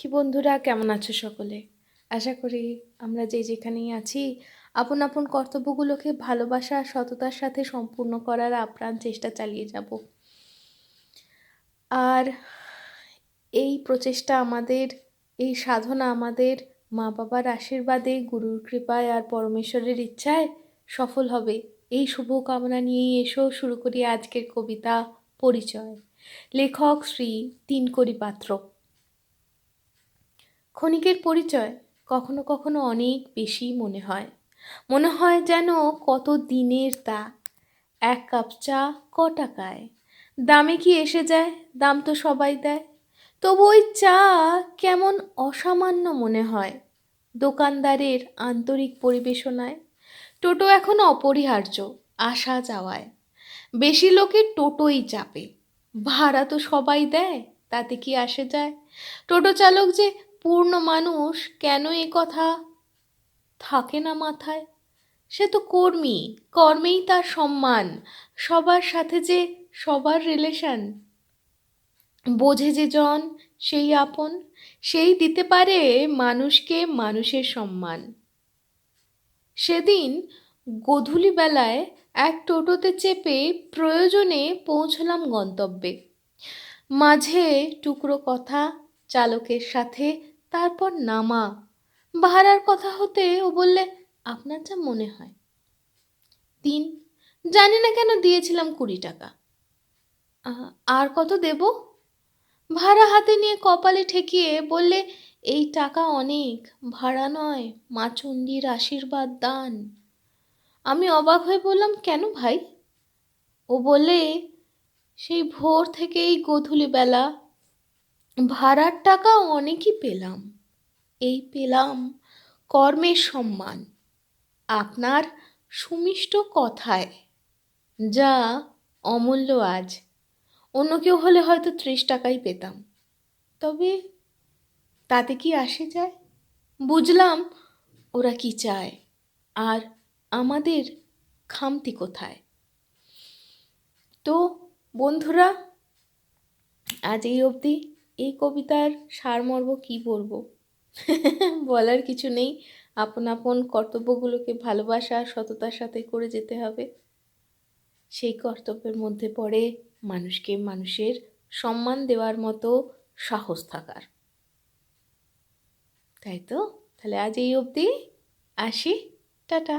কি বন্ধুরা, কেমন আছো সকলে? আশা করি আমরা যে যেখানেই আছি, আপন আপন কর্তব্যগুলোকে ভালোবাসা, সততার সাথে সম্পূর্ণ করার আপ্রাণ চেষ্টা চালিয়ে যাব। আর এই প্রচেষ্টা আমাদের, এই সাধনা আমাদের মা বাবার আশীর্বাদে, গুরুর কৃপায় আর পরমেশ্বরের ইচ্ছায় সফল হবে। এই শুভকামনা নিয়েই এসো, শুরু করি আজকের কবিতা পরিচয়। লেখক শ্রী তিনকরি পাত্র। ক্ষণিকের পরিচয় কখনো কখনো অনেক বেশি মনে হয়। মনে হয় যেন কত দিনের তা। এক কাপ চা ক টাকায়? দামে কি এসে যায়? দাম তো সবাই দেয়। তবু ওই চা কেমন অসামান্য মনে হয়। দোকানদারের আন্তরিক পরিবেশনায়। টোটো এখন অপরিহার্য, আসা যাওয়ায়। বেশি লোকে টোটোই চাপে। ভাড়া তো সবাই দেয়, তাতে কি আসে যায়? টোটো চালক যে পূর্ণ মানুষ কেন এ কথা? থাকে না মাথায়। সে তো কর্মী, কর্মেই তার সম্মান, সবার সাথে যে সবার রিলেশন বোঝে যে জন, সেই আপন, সেই দিতে পারে মানুষকে মানুষের সম্মান। সেদিন গধূলি বেলায় এক টোটোতে চেপে প্রয়োজনে পৌঁছলাম গন্তব্যে। মাঝে টুকরো কথা চালকের সাথে তারপর নামা। ভাড়ার কথা হতে ও বললে, আপনার যা মনে হয়। তিন জানি না কেন দিয়েছিলাম কুড়ি টাকা। আর কত দেব? ভাড়া হাতে নিয়ে কপালে ঠেকিয়ে বললে, এই টাকা অনেক, ভাড়া নয়, মা চণ্ডীর আশীর্বাদ দান। আমি অবাক হয়ে বললাম, কেন ভাই? ও বলে সেই ভোর থেকে এই গধূলি বেলা ভাড়ার টাকা অনেকই পেলাম। এই পেলাম কর্মের সম্মান, আপনার সুমিষ্ট কথায়, যা অমূল্য আজ। অন্য কেউ হলে হয়তো ত্রিশ টাকাই পেতাম। তবে তাতে কি আসে যায়? বুঝলাম ওরা কি চায়, আর আমাদের খামতি কোথায়? তো বন্ধুরা, আজ এই অবধি। এই কবিতার সারমর্ম কী বলব? বলার কিছু নেই। আপন আপন কর্তব্যগুলোকে ভালোবাসা, সততার সাথে করে যেতে হবে। সেই কর্তব্যের মধ্যে পড়ে মানুষকে মানুষের সম্মান দেওয়ার মতো সাহস থাকার। তাই তো? তাহলে আজ এই অবধি। আসি। টাটা।